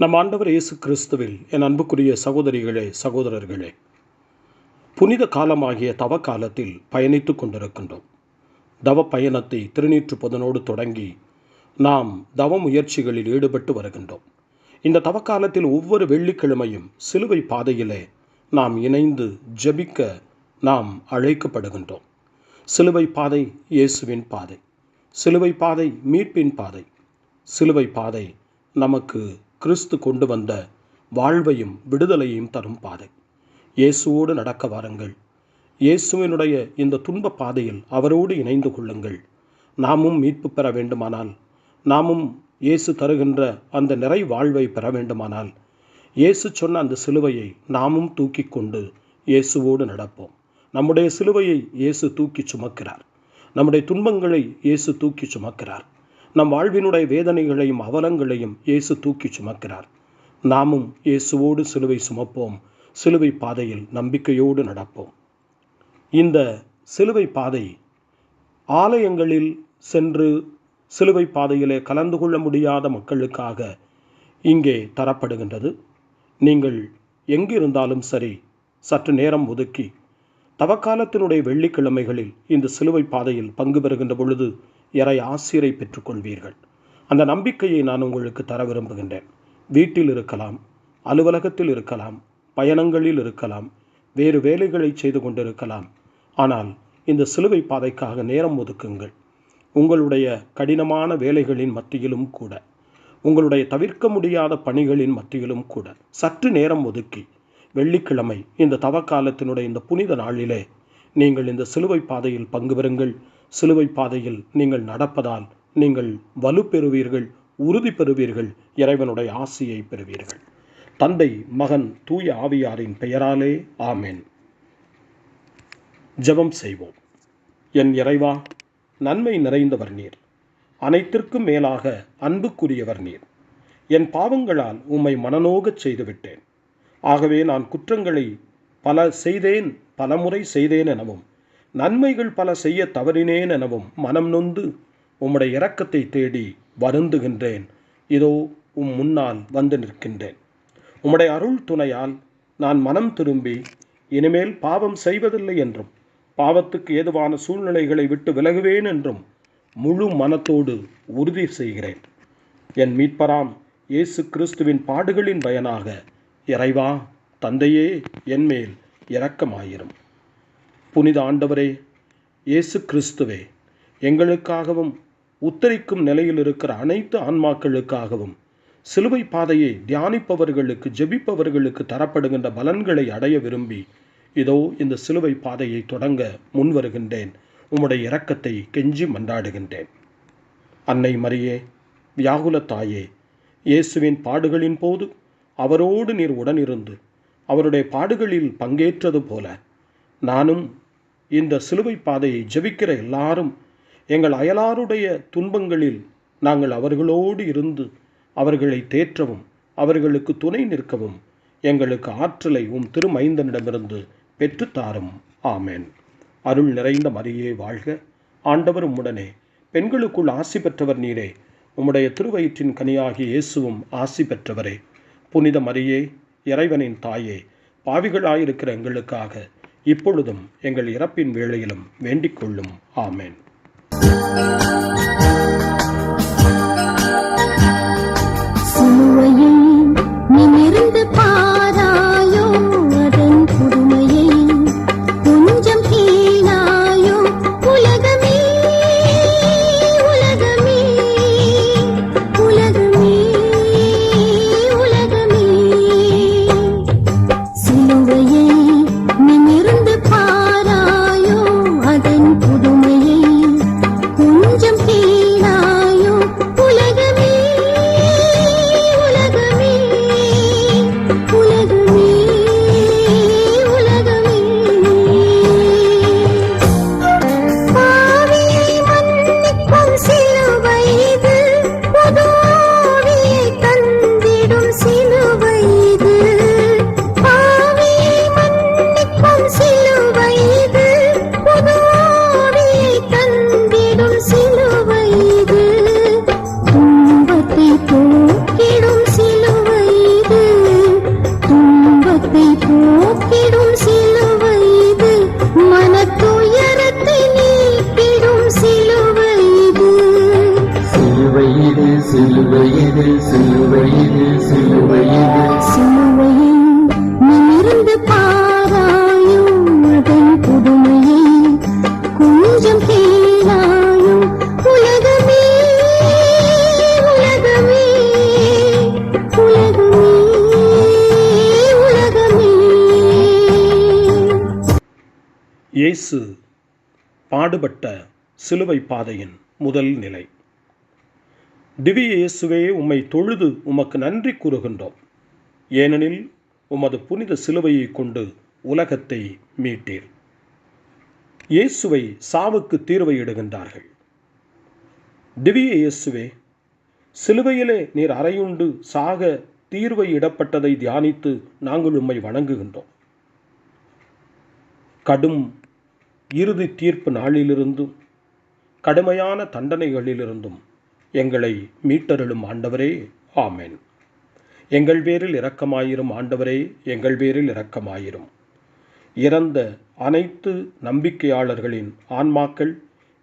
நம் ஆண்டவர் இயேசு கிறிஸ்துவில் என் அன்புக்குரிய சகோதரிகளே சகோதரர்களே புனித காலமாகிய தவ காலத்தில் பயணித்துக் கொண்டிருக்கின்றோம். தவ பயணத்தை திருநீற்று புதனோடு தொடங்கி நாம் தவ முயற்சிகளில் ஈடுபட்டு வருகின்றோம். இந்த தவ காலத்தில் ஒவ்வொரு வெள்ளிக்கிழமையும் சிலுவை பாதையிலே நாம் இணைந்து ஜெபிக்க நாம் அழைக்கப்படுகின்றோம். சிலுவை பாதை இயேசுவின் பாதை. சிலுவை பாதை மீட்பின் பாதை. சிலுவை பாதை நமக்கு கிறிஸ்து கொண்டு வந்த வாழ்வையும் விடுதலையும் தரும் பாதை. இயேசுவோடு நடக்க வாருங்கள். இயேசுவினுடைய இந்த துன்ப பாதையில் அவரோடு இணைந்து கொள்ளுங்கள். நாமும் மீட்பு பெற வேண்டுமானால் நாமும் இயேசு தருகின்ற அந்த நிறை வாழ்வை பெற வேண்டுமானால் இயேசு சொன்ன அந்த சிலுவையை நாமும் தூக்கி கொண்டு இயேசுவோடு நடப்போம். நம்முடைய சிலுவையை இயேசு தூக்கி சுமக்கிறார். நம்முடைய துன்பங்களை இயேசு தூக்கி சுமக்கிறார். நம் வாழ்வினுடைய வேதனைகளையும் அவலங்களையும் இயேசு தூக்கி சுமக்கிறார். நாமும் இயேசுவோடு சிலுவை சுமப்போம். சிலுவை பாதையில் நம்பிக்கையோடு நடப்போம். இந்த சிலுவை பாதை ஆலயங்களில் சென்று சிலுவை பாதையிலே கலந்து கொள்ள முடியாத மக்களுக்காக இங்கே தரப்படுகின்றது. நீங்கள் எங்கிருந்தாலும் சரி சற்று நேரம் ஒதுக்கி தவக்காலத்தினுடைய வெள்ளிக்கிழமைகளில் இந்த சிலுவை பாதையில் பங்கு பெறுகின்ற பொழுது இறை ஆசிரை பெற்றுக்கொள்வீர்கள். அந்த நம்பிக்கையை நான் உங்களுக்கு தர விரும்புகின்றேன். வீட்டில் இருக்கலாம் அலுவலகத்தில் இருக்கலாம் பயணங்களில் இருக்கலாம் வேறு வேலைகளை செய்து கொண்டிருக்கலாம். ஆனால் இந்த சிலுவை பாதைக்காக நேரம் ஒதுக்குங்கள். உங்களுடைய கடினமான வேலைகளின் மத்தியிலும் கூட உங்களுடைய தவிர்க்க முடியாத பணிகளின் மத்தியிலும் கூட சற்று நேரம் ஒதுக்கி வெள்ளிக்கிழமை இந்த தவக்காலத்தினுடைய இந்த புனித நாளிலே நீங்கள் இந்த சிலுவை பாதையில் பங்கு பெறுங்கள். சிலுவை பாதையில் நீங்கள் நடப்பதால் நீங்கள் வலு பெறுவீர்கள் உறுதி பெறுவீர்கள் இறைவனுடைய ஆசியை பெறுவீர்கள். தந்தை மகன் தூய ஆவியாரின் பெயராலே ஆமேன். ஜெபம் செய்வோம். என் இறைவா நன்மை நிறைந்தவர் நீர். அனைத்திற்கும் மேலாக அன்புக்குரியவர் நீர். என் பாவங்களால் உம்மை மனநோகச் செய்துவிட்டேன். ஆகவே நான் குற்றங்களை பல செய்தேன் பலமுறை செய்தேன் எனவும் நன்மைகள் பல செய்ய தவறினேன் எனவும் மனம் நொந்து உம்முடைய இரக்கத்தை தேடி வருந்துகின்றேன். இதோ உம் முன்னால் வந்து நிற்கின்றேன். உம்முடைய அருள் துணையால் நான் மனம் திரும்பி இனிமேல் பாவம் செய்வதில்லை என்றும் பாவத்துக்கு ஏதுவான சூழ்நிலைகளை விட்டு விலகுவேன் என்றும் முழு மனத்தோடு உறுதி செய்கிறேன். என் மீட்பராம் இயேசு கிறிஸ்துவின் பாடுகளின் பயனாக இறைவா தந்தையே என்மேல் இரக்கமாயிரும். புனித ஆண்டவரே இயேசு கிறிஸ்துவே எங்களுக்காகவும் உத்தரிக்கும் நிலையில் இருக்கிற அனைத்து ஆன்மாக்களுக்காகவும் சிலுவை பாதையை தியானிப்பவர்களுக்கு ஜெபிப்பவர்களுக்கு தரப்படுகின்ற பலன்களை அடைய விரும்பி இதோ இந்த சிலுவை பாதையை தொடங்க முன் வருகின்றேன். உம்முடைய இரக்கத்தை கெஞ்சி மன்றாடுகின்றேன். அன்னை மரியே வியாகுல தாயே இயேசுவின் பாடுகளின் போது அவரோடு நீர் உடனிருந்து அவருடைய பாடுகளில் பங்கேற்றது போல நானும் இந்த சிலுவை பாதையை ஜெபிக்கிற எல்லாரும் எங்கள் அயலாருடைய துன்பங்களில் நாங்கள் அவர்களோடு இருந்து அவர்களை தேற்றவும் அவர்களுக்கு துணை நிற்கவும் எங்களுக்கு ஆற்றலை உம் திருமைந்தனிடமிருந்து பெற்றுத்தாரும் ஆமேன். அருள் நிறைந்த மரியே வாழ்க. ஆண்டவரும் உடனே பெண்களுக்குள் ஆசி பெற்றவர் நீரே. உம்முடைய திருவயிற்றின் கனியாகி இயேசுவும் ஆசி பெற்றவரே. புனித மரியே இறைவனின் தாயே பாவிகளாயிருக்கிற எங்களுக்காக இப்பொழுதும் எங்கள் இறப்பின் வேளையிலும் வேண்டிக் கொள்ளும். ஆமேன். பாடுபட்ட சிலுவை பாதையின் முதல் நிலை. திவ்ய இயேசுவே உம்மை தொழுது உமக்கு நன்றி கூறுகின்றோம். ஏனெனில் உமது புனித சிலுவையை கொண்டு உலகத்தை மீட்டீர். இயேசுவை சாவுக்கு தீர்வை இடுகின்றார்கள் திவ்ய இயேசுவே சிலுவையிலே நீர் அறையுண்டு சாக தீர்வை இடப்பட்டதை தியானித்து நாங்கள் உம்மை வணங்குகின்றோம். கடும் இறுதி தீர்ப்பு நாளிலிருந்தும் கடுமையான தண்டனைகளிலிருந்தும் எங்களை மீட்டருளும் ஆண்டவரே ஆமென். எங்கள் பேரில் இரக்கமாயிரும் ஆண்டவரே எங்கள் பேரில் இரக்கமாயிரும். இறந்த அனைத்து நம்பிக்கையாளர்களின் ஆன்மாக்கள்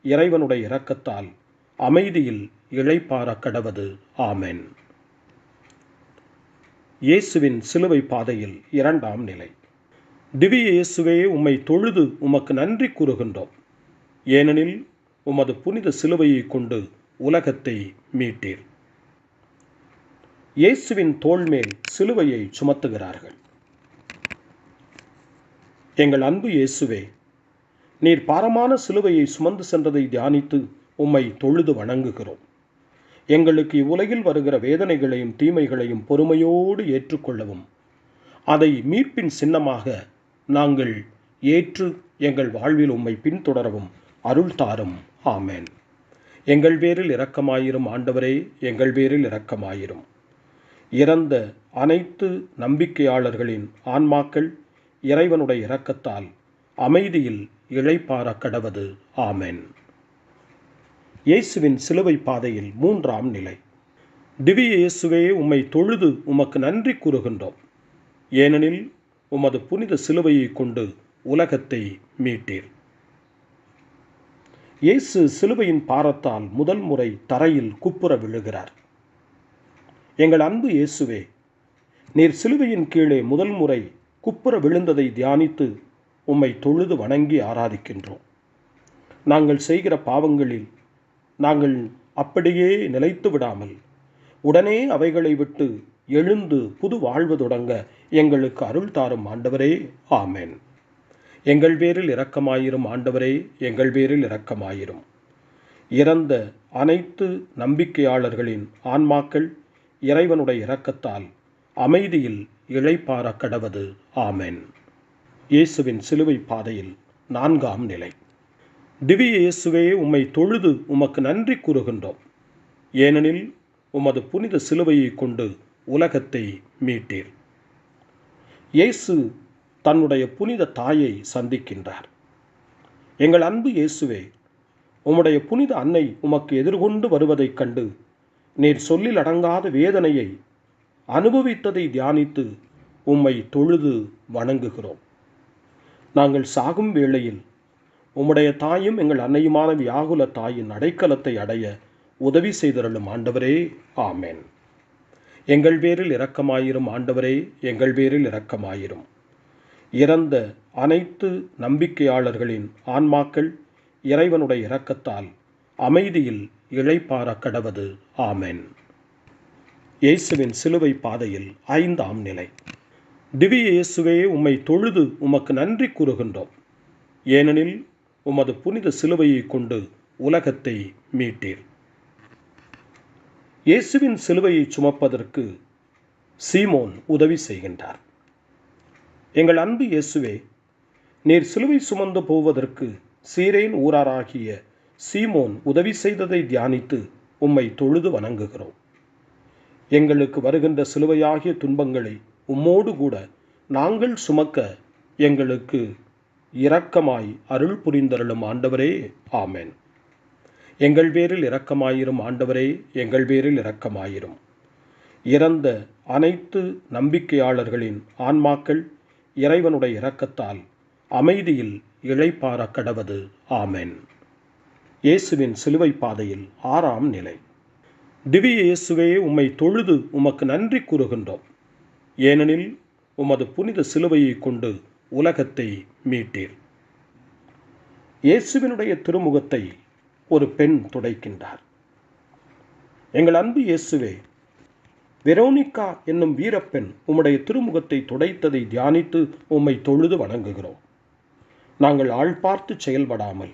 இறைவனுடைய இரக்கத்தால் அமைதியில் இழைப்பார கடவது ஆமென். இயேசுவின் சிலுவை பாதையில் இரண்டாம் நிலை. திவ்ய இயேசுவே உம்மை தொழுது உமக்கு நன்றி கூறுகின்றோம். ஏனெனில் உமது புனித சிலுவையை கொண்டு உலகத்தை மீட்டீர். இயேசுவின் தோள்மேல் சிலுவையை சுமத்துகிறார்கள். எங்கள் அன்பு இயேசுவே நீர் பாரமான சிலுவையை சுமந்து சென்றதை தியானித்து உம்மை தொழுது வணங்குகிறோம். எங்களுக்கு இவ்வுலகில் வருகிற வேதனைகளையும் தீமைகளையும் பொறுமையோடு ஏற்றுக்கொள்ளவும் அதை மீட்பின் சின்னமாக நாங்கள் ஏற்று எங்கள் வாழ்வில் உம்மை பின்தொடரவும் அருள் தாரும். ஆமேன். எங்கள் பேரில் இரக்கமாயிரும் ஆண்டவரே எங்கள் பேரில் இரக்கமாயிரும். இறந்த அனைத்து நம்பிக்கையாளர்களின் ஆன்மாக்கள் இறைவனுடைய இரக்கத்தால் அமைதியில் இழைப்பார கடவது. ஆமென். இயேசுவின் சிலுவை பாதையில் மூன்றாம் நிலை. திவ்ய இயேசுவே உம்மை தொழுது உமக்கு நன்றி கூறுகின்றோம். ஏனெனில் உமது புனித சிலுவையை கொண்டு உலகத்தை மீட்டீர். இயேசு சிலுவையின் பாரத்தால் முதல் முறை தரையில் குப்புற விழுகிறார். எங்கள் அன்பு இயேசுவே நீர் சிலுவையின் கீழே முதல் முறை குப்புற விழுந்ததை தியானித்து உம்மை தொழுது வணங்கி ஆராதிக்கின்றோம். நாங்கள் செய்கிற பாவங்களில் நாங்கள் அப்படியே நிலைத்து விடாமல் உடனே அவைகளை விட்டு எழுந்து புது வாழ்வு தொடங்க எங்களுக்கு அருள் தாரும் ஆண்டவரே ஆமேன். எங்கள் பேரில் இரக்கமாயிரும் ஆண்டவரே எங்கள் பேரில் இரக்கமாயிரும். இறந்த அனைத்து நம்பிக்கையாளர்களின் ஆன்மாக்கள் இறைவனுடைய இரக்கத்தால் அமைதியில் இழைப்பார கடவது ஆமென். இயேசுவின் சிலுவை பாதையில் நான்காம் நிலை. திவ்ய இயேசுவே உம்மை தொழுது உமக்கு நன்றி கூறுகின்றோம். ஏனெனில் உமது புனித சிலுவையை கொண்டு உலகத்தை மீட்டீர். இயேசு தன்னுடைய புனித தாயை சந்திக்கின்றார். எங்கள் அன்பு இயேசுவே உம்முடைய புனித அன்னை உமக்கு எதிர்கொண்டு வருவதைக் கண்டு நீர் சொல்லில் அடங்காத வேதனையை அனுபவித்ததை தியானித்து உம்மை தொழுது வணங்குகிறோம். நாங்கள் சாகும் வேளையில் உம்முடைய தாயும் எங்கள் அன்னையுமான வியாகுல தாயின் அடைக்கலத்தை அடைய உதவி செய்தருளும் ஆண்டவரே. ஆமேன். எங்கள் பேரில் இரக்கமாயிரும் ஆண்டவரே எங்கள் பேரில் இரக்கமாயிரும். இறந்த அனைத்து நம்பிக்கையாளர்களின் ஆன்மாக்கள் இறைவனுடைய இரக்கத்தால் அமைதியில் இழைப்பார கடவது. ஆமென். இயேசுவின் சிலுவை பாதையில் ஐந்தாம் நிலை. திவ்ய இயேசுவே உம்மை தொழுது உமக்கு நன்றி கூறுகின்றோம். ஏனெனில் உமது புனித சிலுவையை கொண்டு உலகத்தை மீட்டீர். இயேசுவின் சிலுவையை சுமப்பதற்கு சீமோன் உதவி செய்கின்றார். எங்கள் அன்பு இயேசுவே நீர் சிலுவை சுமந்து போவதற்கு சீரேன் ஊராராகிய சீமோன் உதவி செய்ததை தியானித்து உம்மை தொழுது வணங்குகிறோம். எங்களுக்கு வருகின்ற சிலுவையாகிய துன்பங்களை உம்மோடு கூட நாங்கள் சுமக்க எங்களுக்கு இரக்கமாய் அருள் புரிந்தருளும் ஆண்டவரே. ஆமேன். எங்கள் பேரில் இரக்கமாயிரும் ஆண்டவரே எங்கள் பேரில் இரக்கமாயிரும். இறந்த அனைத்து நம்பிக்கையாளர்களின் ஆன்மாக்கள் இறைவனுடைய இரக்கத்தால் அமைதியில் இழைப்பார கடவது. ஆமென். இயேசுவின் சிலுவை பாதையில் ஆறாம் நிலை. திவ்ய இயேசுவே உம்மை தொழுது உமக்கு நன்றி கூறுகின்றோம். ஏனெனில் உமது புனித சிலுவையை கொண்டு உலகத்தை மீட்டீர். இயேசுவினுடைய திருமுகத்தை ஒரு பெண் துடைக்கின்றார். எங்கள் அன்பு இயேசுவே வெரோனிகா என்னும் வீரப்பெண் உம்முடைய திருமுகத்தை துடைத்ததை தியானித்து உம்மை தொழுது வணங்குகிறோம். நாங்கள் ஆள் பார்த்து செயல்படாமல்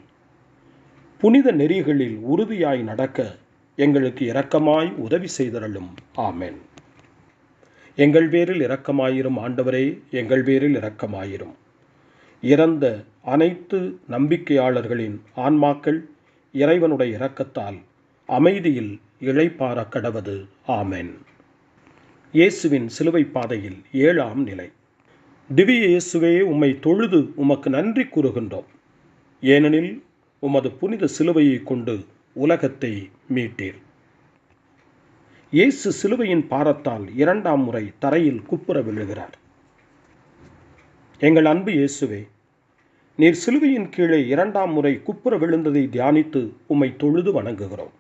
புனித நெறிகளில் உறுதியாய் நடக்க எங்களுக்கு இரக்கமாய் உதவி செய்தரலும் ஆமென். எங்கள் பேரில் இரக்கமாயிரும் ஆண்டவரே எங்கள் பேரில் இரக்கமாயிரும். இறந்த அனைத்து நம்பிக்கையாளர்களின் ஆன்மாக்கள் இறைவனுடைய இரக்கத்தால் அமைதியில் இழைப்பார கடவது. ஆமென். இயேசுவின் சிலுவை பாதையில் ஏழாம் நிலை. திவ்ய இயேசுவே உம்மை தொழுது உமக்கு நன்றி கூறுகின்றோம். ஏனெனில் உமது புனித சிலுவையை கொண்டு உலகத்தை மீட்டீர். இயேசு சிலுவையின் பாரத்தால் இரண்டாம் முறை தரையில் குப்புற விழுகிறார். எங்கள் அன்பு இயேசுவே நீர் சிலுவையின் கீழே இரண்டாம் முறை குப்புற விழுந்ததை தியானித்து உம்மை தொழுது வணங்குகிறோம்.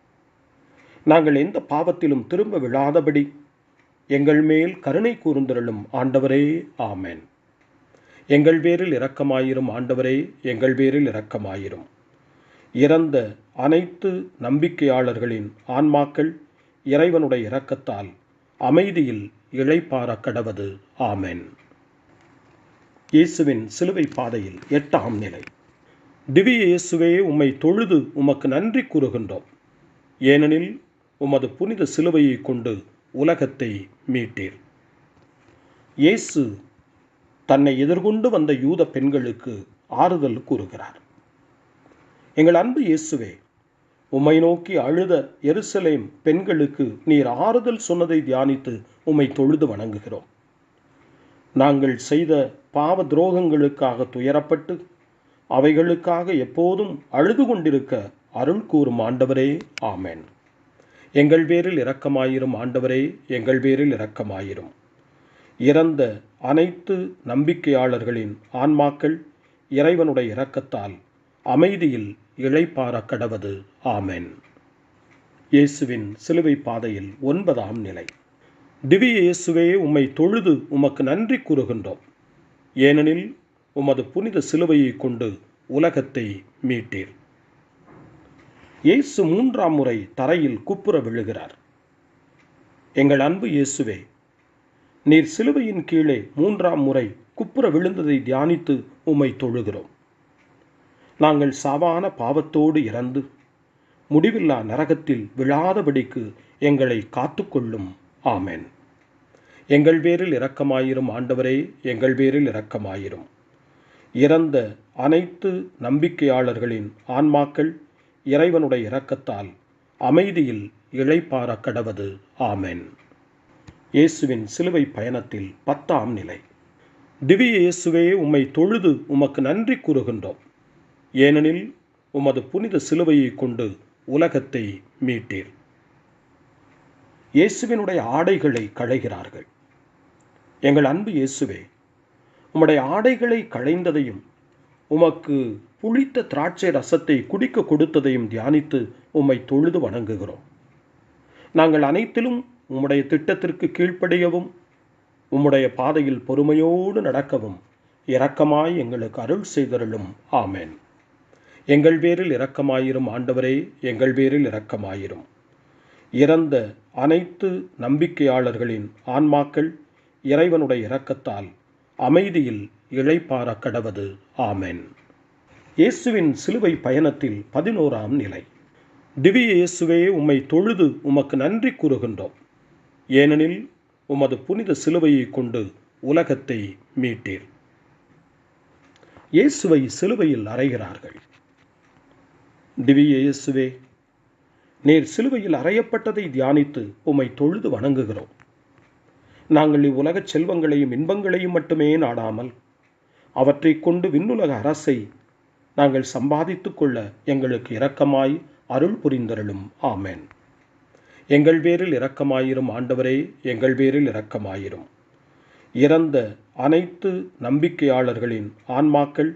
நாங்கள் எந்த பாவத்திலும் திரும்ப விழாதபடி எங்கள் மேல் கருணை கூர்ந்திரளும் ஆண்டவரே ஆமேன். எங்கள் பேரில் இரக்கமாயிரும் ஆண்டவரே எங்கள் பேரில் இரக்கமாயிரும். இறந்த அனைத்து நம்பிக்கையாளர்களின் ஆன்மாக்கள் இறைவனுடைய இரக்கத்தால் அமைதியில் இளைப்பார கடவது ஆமேன். இயேசுவின் சிலுவை பாதையில் எட்டாம் நிலை. திவ்ய இயேசுவே உம்மை தொழுது உமக்கு நன்றி கூறுகின்றோம். ஏனெனில் உமது புனித சிலுவையை கொண்டு உலகத்தை மீட்டீர். இயேசு தன்னை எதிர்கொண்டு வந்த யூத பெண்களுக்கு ஆறுதல் கூறுகிறார். எங்கள் அன்பு இயேசுவே உம்மை நோக்கி அழுத எருசலேம் பெண்களுக்கு நீர் ஆறுதல் சொன்னதை தியானித்து உம்மை தொழுது வணங்குகிறோம். நாங்கள் செய்த பாவ துரோகங்களுக்காக துயரப்பட்டு அவைகளுக்காக எப்போதும் அழுது கொண்டிருக்க அருள் கூறும் ஆண்டவரே ஆமேன். எங்கள் பேரில் இரக்கமாயிரும் ஆண்டவரே எங்கள் பேரில் இரக்கமாயிரும். இறந்த அனைத்து நம்பிக்கையாளர்களின் ஆன்மாக்கள் இறைவனுடைய இரக்கத்தால் அமைதியில் இளைப்பார கடவது ஆமென். இயேசுவின் சிலுவை பாதையில் ஒன்பதாம் நிலை. திவ்ய இயேசுவே உம்மை தொழுது உமக்கு நன்றி கூறுகின்றோம். ஏனெனில் உமது புனித சிலுவையை கொண்டு உலகத்தை மீட்டீர். இயேசு மூன்றாம் முறை தரையில் குப்புற விழுகிறார். எங்கள் அன்பு இயேசுவே நீர் சிலுவையின் கீழே மூன்றாம் முறை குப்புற விழுந்ததை தியானித்து உம்மை தொழுகிறோம். நாங்கள் சாவான பாவத்தோடு இறந்து முடிவில்லா நரகத்தில் விழாதபடிக்கு எங்களை காத்துக்கொள்ளும். ஆமேன். எங்கள் பேரில் இரக்கமாயிரும் ஆண்டவரே எங்கள் பேரில் இரக்கமாயிரும். இறந்த அனைத்து நம்பிக்கையாளர்களின் ஆன்மாக்கள் இறைவனுடைய இரக்கத்தால் அமைதியில் இழைப்பார கடவது. ஆமென். இயேசுவின் சிலுவை பயணத்தில் பத்தாம் நிலை. திவ்ய இயேசுவே உம்மை தொழுது உமக்கு நன்றி கூறுகின்றோம். ஏனெனில் உமது புனித சிலுவையை கொண்டு உலகத்தை மீட்டீர். இயேசுவினுடைய ஆடைகளை களைகிறார்கள். எங்கள் அன்பு இயேசுவே உம்முடைய ஆடைகளை களைந்ததையும் உமக்கு புளித்த திராட்சை ரசத்தை குடிக்க கொடுத்ததையும் தியானித்து உம்மை தொழுது வணங்குகிறோம். நாங்கள் அனைத்திலும் உம்முடைய திட்டத்திற்கு கீழ்ப்படியவும் உம்முடைய பாதையில் பொறுமையோடு நடக்கவும் இரக்கமாய் எங்களுக்கு அருள் செய்தருளும். ஆமேன். எங்கள் பேரில் இரக்கமாயிரும் ஆண்டவரே எங்கள் பேரில் இரக்கமாயிரும். இறந்த அனைத்து நம்பிக்கையாளர்களின் ஆன்மாக்கள் இறைவனுடைய இரக்கத்தால் அமைதியில் இழைப்பார கடவது. ஆமென். இயேசுவின் சிலுவை பயணத்தில் பதினோராம் நிலை. திவ்ய இயேசுவே உம்மை தொழுது உமக்கு நன்றி கூறுகின்றோம். ஏனெனில் உமது புனித சிலுவையை கொண்டு உலகத்தை மீட்டீர். இயேசுவை சிலுவையில் அறைகிறார்கள். திவ்ய இயேசுவே நீர் சிலுவையில் அறையப்பட்டதை தியானித்து உம்மை தொழுது வணங்குகிறோம். நாங்கள் இவ்வுலகச் செல்வங்களையும் இன்பங்களையும் மட்டுமே நாடாமல் அவற்றைக் கொண்டு விண்ணுலக அரசை நாங்கள் சம்பாதித்துக்கொள்ள எங்களுக்கு இரக்கமாய் அருள் புரிந்தருளும். ஆமேன். எங்கள் பேரில் இரக்கமாயிரும் ஆண்டவரே எங்கள் பேரில் இரக்கமாயிரும். இறந்த அனைத்து நம்பிக்கையாளர்களின் ஆன்மாக்கள்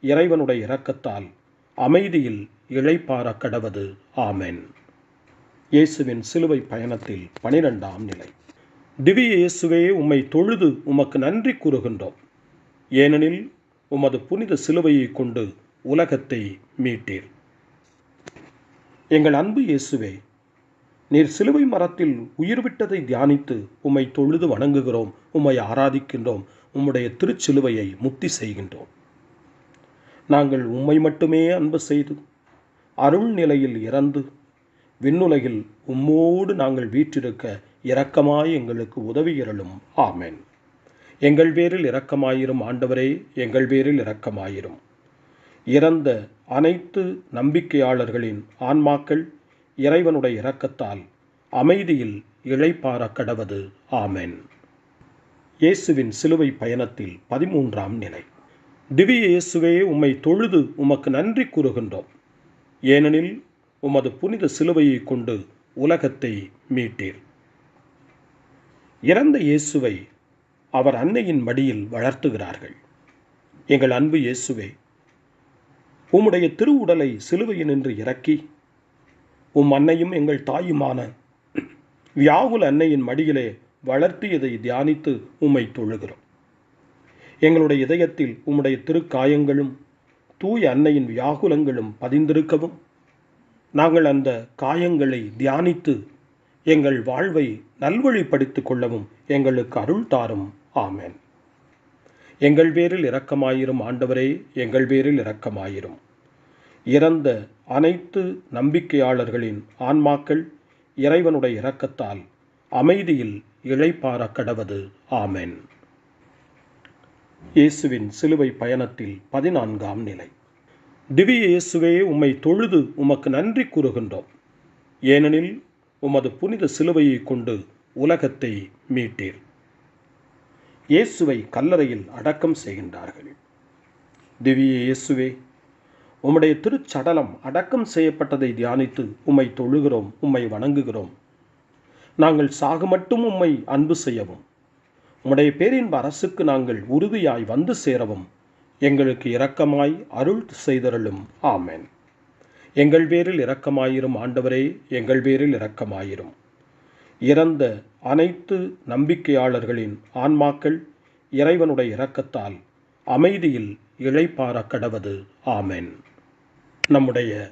இறைவனுடைய இரக்கத்தால் அமைதியில் இளைப்பார கடவது. ஆமென். இயேசுவின் சிலுவை பயணத்தில் பனிரெண்டாம் நிலை. திவ்ய இயேசுவே உம்மை தொழுது உமக்கு நன்றி கூறுகின்றோம். ஏனெனில் உமது புனித சிலுவையை கொண்டு உலகத்தை மீட்டீர். எங்கள் அன்பு இயேசுவே நீர் சிலுவை மரத்தில் உயிர் விட்டதை தியானித்து உம்மை தொழுது வணங்குகிறோம் உம்மை ஆராதிக்கின்றோம் உம்முடைய திருச்சிலுவையை முக்தி செய்கின்றோம். நாங்கள் உம்மை மட்டுமே அன்பு செய்து அருள் நிலையில் இறந்து விண்ணுலகில் உம்மோடு நாங்கள் வீற்றிருக்க இரக்கமாய் எங்களுக்கு உதவியருளும். ஆமென். எங்கள் பேரில் இரக்கமாயிரும் ஆண்டவரே எங்கள் பேரில் இரக்கமாயிரும். இறந்த அனைத்து நம்பிக்கையாளர்களின் ஆன்மாக்கள் இறைவனுடைய இரக்கத்தால் அமைதியில் இழைப்பார கடவது. ஆமென். இயேசுவின் சிலுவை பயணத்தில் பதிமூன்றாம் நிலை. திவ்ய இயேசுவே உம்மை தொழுது உமக்கு நன்றி கூறுகின்றோம். ஏனெனில் உமது புனித சிலுவையை கொண்டு உலகத்தை மீட்டீர். இறந்த இயேசுவை அவர் அன்னையின் மடியில் வளர்த்துகிறார்கள். எங்கள் அன்பு இயேசுவே உம்முடைய திருவுடலை சிலுவையினின்று இறக்கி உம் அன்னையும் எங்கள் தாயுமான வியாகுல அன்னையின் மடியிலே வளர்த்தியதை தியானித்து உம்மை தொழுகிறோம். எங்களுடைய இதயத்தில் உம்முடைய திருக்காயங்களும் தூய அன்னையின் வியாகுலங்களும் பதிந்திருக்கவும் நாங்கள் அந்த காயங்களை தியானித்து எங்கள் வாழ்வை நல்வழிப்படுத்திக் கொள்ளவும் எங்களுக்கு அருள் தாரும். ஆமேன். எங்கள் பேரில் இரக்கமாயிரும் ஆண்டவரே எங்கள் பேரில் இரக்கமாயிரும். இறந்த அனைத்து நம்பிக்கையாளர்களின் ஆன்மாக்கள் இறைவனுடைய இரக்கத்தால் அமைதியில் இழைப்பார கடவது. ஆமென். இயேசுவின் சிலுவை பயணத்தில் பதினான்காம் நிலை. திவ்ய இயேசுவே உம்மை தொழுது உமக்கு நன்றி கூறுகின்றோம். ஏனெனில் உமது புனித சிலுவையை கொண்டு உலகத்தை மீட்டீர். இயேசுவை கல்லறையில் அடக்கம் செய்கின்றார்கள். திவ்ய இயேசுவே உம்முடைய திருச்சடலம் அடக்கம் செய்யப்பட்டதை தியானித்து உம்மை தொழுகிறோம் உம்மை வணங்குகிறோம். நாங்கள் சாகு மட்டும் உம்மை அன்பு செய்யவும் உம்முடைய பேரின்ப அரசுக்கு நாங்கள் உறுதியாய் வந்து சேரவும் எங்களுக்கு இரக்கமாய் அருள் செய்தருளும். ஆமேன். எங்கள் பேரில் இரக்கமாயிரும் ஆண்டவரே எங்கள் பேரில் இரக்கமாயிரும். இறந்த அனைத்து நம்பிக்கையாளர்களின் ஆன்மாக்கள் இறைவனுடைய இரக்கத்தால் அமைதியில் இழைப்பார கடவது. ஆமேன். நம்முடைய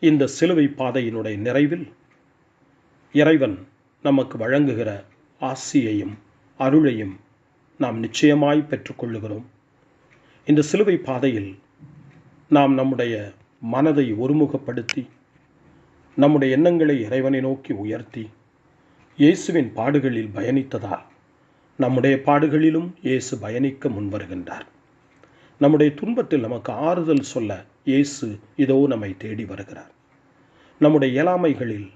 இந்த சிலுவை பாதையினுடைய நிறைவில் இறைவன் நமக்கு வழங்குகிற ஆசியையும் அருளையும் நாம் நிச்சயமாய் பெற்றுக்கொள்ளுகிறோம். இந்த சிலுவை பாதையில் நாம் நம்முடைய மனதை ஒருமுகப்படுத்தி நம்முடைய எண்ணங்களை இறைவனை நோக்கி உயர்த்தி இயேசுவின் பாடுகளில் பயணித்ததால் நம்முடைய பாடுகளிலும் இயேசு பயணிக்க முன்வருகின்றார். நம்முடைய துன்பத்தில் நமக்கு ஆறுதல் சொல்ல இயேசு இதோ நம்மை தேடி வருகிறார். நம்முடைய இயலாமைகளில்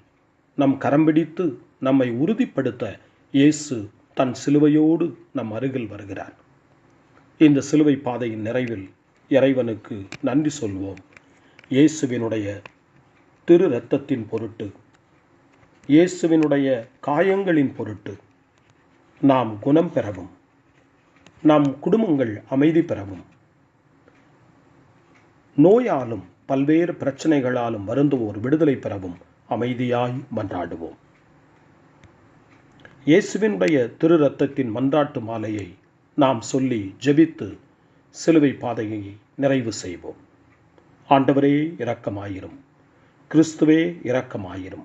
நம் கரம் பிடித்து நம்மை உறுதிப்படுத்த இயேசு தன் சிலுவையோடு நம் அருகில் வருகிறார். இந்த சிலுவை பாதையின் நிறைவில் இறைவனுக்கு நன்றி சொல்வோம். இயேசுவினுடைய திரு இரத்தத்தின் பொருட்டு இயேசுவினுடைய காயங்களின் பொருட்டு நாம் குணம் பெறவும் நம் குடும்பங்கள் அமைதி பெறவும் நோயாலும் பல்வேறு பிரச்சனைகளாலும் வருந்துவோர் விடுதலை பெறவும் அமைதியாய் மன்றாடுவோம். இயேசுவினுடைய திரு ரத்தத்தின் மன்றாட்டு மாலையை நாம் சொல்லி ஜெபித்து சிலுவை பாதையை நிறைவு செய்வோம். ஆண்டவரே இரக்கமாயிரும். கிறிஸ்துவே இரக்கமாயிரும்.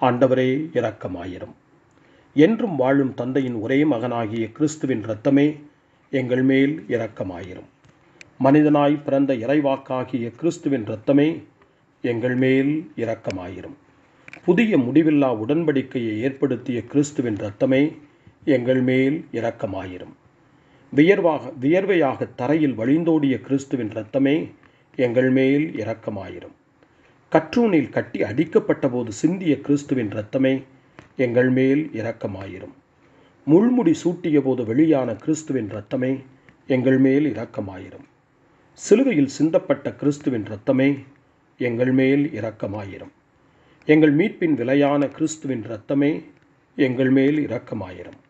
ஆண்டவரே இரக்கமாயிரும். என்றும் வாழும் தந்தையின் ஒரே மகனாகிய கிறிஸ்துவின் இரத்தமே எங்கள் மேல் இரக்கமாயிரும். மனிதனாய் பிறந்த இறைவாக்காகிய கிறிஸ்துவின் இரத்தமே எங்கள் மேல் இரக்கமாயிரும். புதிய முடிவில்லா உடன்படிக்கையை ஏற்படுத்திய கிறிஸ்துவின் இரத்தமே எங்கள் மேல் இரக்கமாயிரும். வியர்வாக வியர்வையாக தரையில் வழிந்தோடிய கிறிஸ்துவின் இரத்தமே எங்கள் மேல் இரக்கமாயிரும். கற்றூனில் கட்டி அடிக்கப்பட்ட போது சிந்திய கிறிஸ்துவின் இரத்தமே எங்கள் மேல் இரக்கமாயிரும். முள்முடி சூட்டிய போது வெளியான கிறிஸ்துவின் இரத்தமே எங்கள் மேல் இரக்கமாயிரும். சிலுவையில் சிந்தப்பட்ட கிறிஸ்துவின் இரத்தமே எங்கள் மேல் இரக்கமாயிரும். எங்கள் மீட்பின் விலையான கிறிஸ்துவின் இரத்தமே எங்கள் மேல் இரக்கமாயிரும்.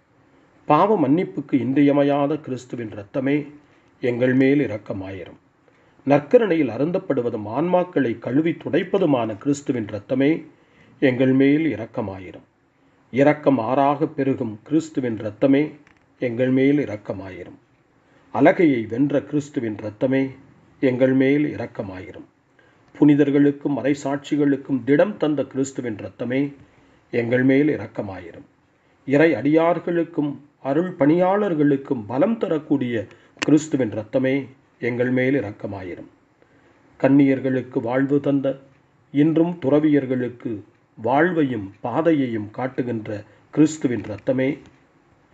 பாவ மன்னிப்புக்கு இன்றியமையாத கிறிஸ்துவின் இரத்தமே எங்கள் மேல் இரக்கமாயிரும். நற்கரணையில் அருந்தப்படுவதும் ஆன்மாக்களை கழுவி துடைப்பதுமான கிறிஸ்துவின் இரத்தமே எங்கள் மேல் இரக்கமாயிரும். இரக்கம் ஆறாக பெருகும் கிறிஸ்துவின் இரத்தமே எங்கள் மேல் இரக்கமாயிரும். அலகையை வென்ற கிறிஸ்துவின் இரத்தமே எங்கள் மேல் இரக்கமாயிரும். புனிதர்களுக்கும் மறைசாட்சிகளுக்கும் திடம் தந்த கிறிஸ்துவின் இரத்தமே எங்கள் மேல் இரக்கமாயிரும். இறை அடியார்களுக்கும் அருள் பணியாளர்களுக்கும் பலம் தரக்கூடிய கிறிஸ்துவின் ரத்தமே எங்கள் மேல் இரக்கமாயிரும். கன்னியர்களுக்கு வாழ்வு தந்த இன்றும் துறவியர்களுக்கு வாழ்வையும் பாதையையும் காட்டுகின்ற கிறிஸ்துவின் ரத்தமே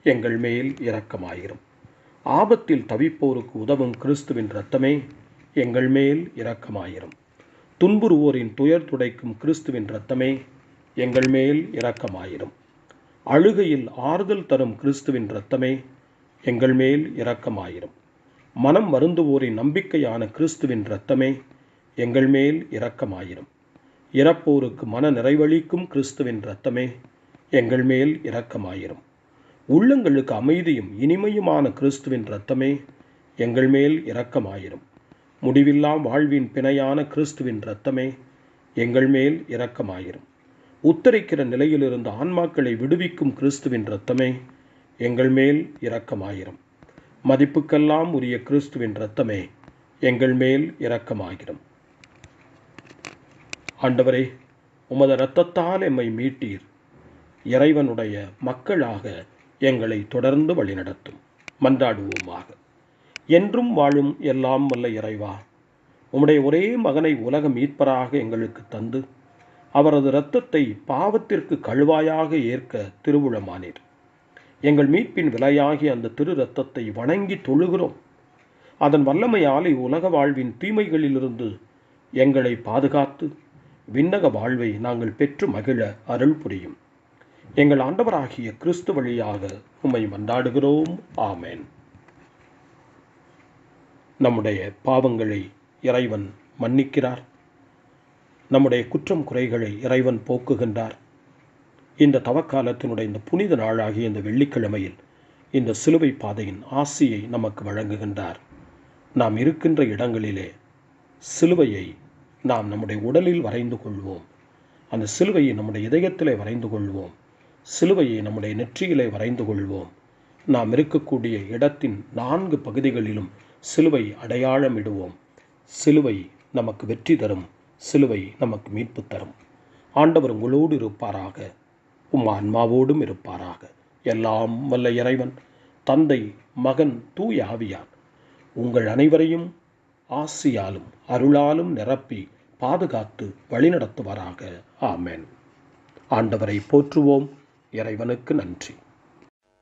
எங்கள் மேல் இரக்கமாயிரும். ஆபத்தில் தவிப்போருக்கு உதவும் கிறிஸ்துவின் ரத்தமே எங்கள் மேல் இரக்கமாயிரும். துன்புறுவோரின் துயர் துடைக்கும் கிறிஸ்துவின் ரத்தமே எங்கள் மேல் இரக்கமாயிரும். அழுகையில் ஆறுதல் தரும் கிறிஸ்துவின் இரத்தமே எங்கள் மேல் இரக்கமாயிரும். மனம் வருந்துவோரின் நம்பிக்கையான கிறிஸ்துவின் இரத்தமே எங்கள் மேல் இரக்கமாயிரும். இறப்போருக்கு மன நிறைவளிக்கும் கிறிஸ்துவின் இரத்தமே எங்கள் மேல் இரக்கமாயிரும். உள்ளங்களுக்கு அமைதியும் இனிமையுமான கிறிஸ்துவின் இரத்தமே எங்கள் மேல் இரக்கமாயிரும். முடிவில்லா வாழ்வின் பிணையான கிறிஸ்துவின் இரத்தமே எங்கள் மேல் இரக்கமாயிரும். உத்தரிக்கிற நிலையிலிருந்து ஆன்மாக்களை விடுவிக்கும் கிறிஸ்துவின் இரத்தமே எங்கள் மேல் இரக்கமாயிரும். மதிப்புக்கெல்லாம் உரிய கிறிஸ்துவின் இரத்தமே எங்கள் மேல் இரக்கமாயிரும். ஆண்டவரே உமது இரத்தத்தால் எம்மை மீட்டீர். இறைவனுடைய மக்களாக எங்களை தொடர்ந்து வழிநடத்தும். மன்றாடுவோமாக. என்றும் வாழும் எல்லாம் வல்ல இறைவா உம்முடைய ஒரே மகனை உலக மீட்பராக எங்களுக்கு தந்து அவரது இரத்தத்தை பாவத்திற்கு கழுவாயாக ஏற்க திருவுளமானீர். எங்கள் மீட்பின் விலையாகி அந்த திரு இரத்தத்தை வணங்கி தொழுகிறோம். அதன் வல்லமையால் உலக வாழ்வின் தீமைகளிலிருந்து எங்களை பாதுகாத்து விண்ணக வாழ்வை நாங்கள் பெற்று மகிழ அருள் புரியும். எங்கள் ஆண்டவராகிய கிறிஸ்து வழியாக உம்மை மன்றாடுகிறோம். ஆமேன். நம்முடைய பாவங்களை இறைவன் மன்னிக்கிறார். நம்முடைய குற்றம் குறைகளை இறைவன் போக்குகின்றார். இந்த தவக்காலத்தினுடைய இந்த புனித நாளாகிய இந்த வெள்ளிக்கிழமையில் இந்த சிலுவை பாதையின் ஆசியை நமக்கு வழங்குகின்றார். நாம் இருக்கின்ற இடங்களிலே சிலுவையை நாம் நம்முடைய உடலில் வரைந்து கொள்வோம். அந்த சிலுவையை நம்முடைய இதயத்திலே வரைந்து கொள்வோம். சிலுவையை நம்முடைய நெற்றியிலே வரைந்து கொள்வோம். நாம் இருக்கக்கூடிய இடத்தின் நான்கு பகுதிகளிலும் சிலுவை அடையாளமிடுவோம். சிலுவை நமக்கு வெற்றி தரும். சிலுவை நமக்கு மீட்பு தரும். ஆண்டவர் உங்களோடு இருப்பாராக. உம் ஆன்மாவோடும் இருப்பாராக. எல்லாம் வல்ல இறைவன் தந்தை மகன் தூய ஆவியார். உங்கள் அனைவரையும் ஆசியாலும் அருளாலும் நிரப்பி பாதுகாத்து வழிநடத்துவாராக. ஆமேன். ஆண்டவரை போற்றுவோம். இறைவனுக்கு நன்றி.